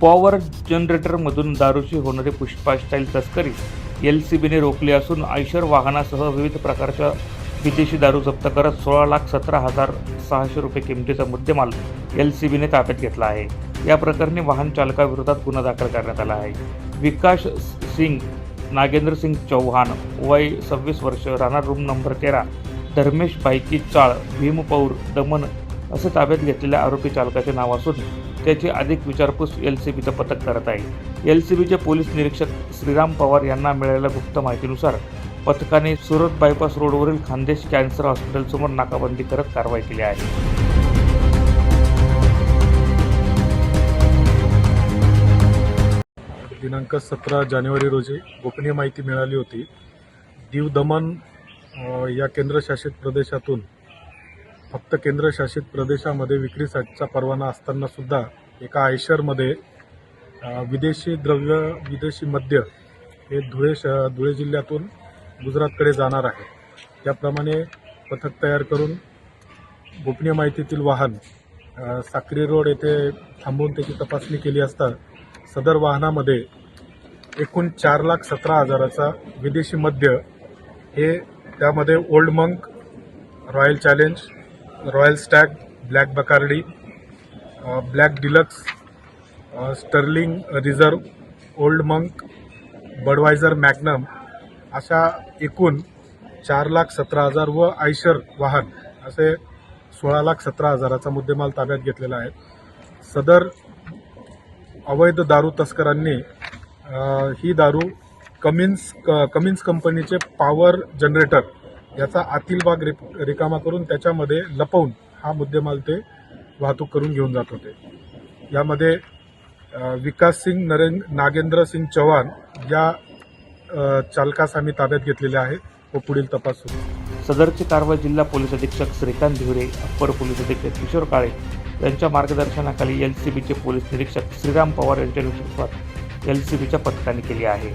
Power जनरेटरमधून दारूची होणारी पुष्पा स्टाईल तस्करी एल सी बीने रोखली असून आयशर वाहनासह विविध प्रकारच्या विदेशी दारू जप्त करत सोळा लाख सतरा हजार सहाशे रुपये किमतीचा मुद्देमाल एल सी बीने ताब्यात घेतला आहे. या प्रकरणी वाहन चालकाविरोधात गुन्हा दाखल करण्यात आला आहे. विकास सिंग नागेंद्र सिंग चौहान वय सव्वीस वर्ष राहणार रूम नंबर तेरा धर्मेश बायकी चाळ भीमपौर दमन असे ताब्यात घेतलेल्या आरोपी चालकाचे नाव असून त्याची अधिक विचारपूस एल सी बीचं पथक करत आहे. एल सी बीचे पोलीस निरीक्षक श्रीराम पवार यांना मिळालेल्या गुप्त माहितीनुसार पथकाने सुरत बायपास रोडवरील खानदेश कॅन्सर हॉस्पिटलसमोर नाकाबंदी करत कारवाई केली आहे. दिनांक सतरा जानेवारी रोजी गोपनीय माहिती मिळाली होती. दीव दमन या केंद्रशासित प्रदेशातून फक्त केंद्रशासित प्रदेशामध्ये विक्रीसाठीचा परवाना असताना सुद्धा एका आयशरमध्ये विदेशी द्रव्य विदेशी मद्य हे धुळे श धुळे जिल्ह्यातून गुजरातकडे जाणार आहे. त्याप्रमाणे पथक तयार करून गोपनीय माहितीतील वाहन साक्री रोड येथे थांबवून त्याची तपासणी केली असता सदर वाहनामध्ये एकूण चार लाख सतरा हजाराचा विदेशी मद्य हे त्यामध्ये Old Monk Royal Challenge Royal Stag Black Bacardi Black Deluxe Sterling Reserve Old Monk Budweiser Magnum अशा एकूण चार लाख सतरा हजार व आयशर वाहन असे सोळा लाख सतरा हजाराचा मुद्देमाल ताब्यात घेतलेला आहे. सदर अवैध दारू तस्करांनी ही दारू कमिन्स क- कमिन्स कंपनीचे पॉवर जनरेटर याचा आतील भाग रिप- रिकामा करून त्याच्यामध्ये लपवून हा मुद्देमाल ते वाहतूक करून घेऊन जात होते. यामध्ये विकास सिंग नरेंद्र नागेंद्र सिंग चव्हाण या चालकास आम्ही ताब्यात घेतलेले आहे व पुढील तपास सुरू. सदरची कारवाई जिल्हा पोलीस अधीक्षक श्रीकांत धिवरे अप्पर पोलीस अधीक्षक किशोर काळे यांच्या मार्गदर्शनाखाली एल सी बीचे पोलीस निरीक्षक श्रीराम पवार यांच्या नेतृत्वात एल सी बीच्या पथकाने केली आहे.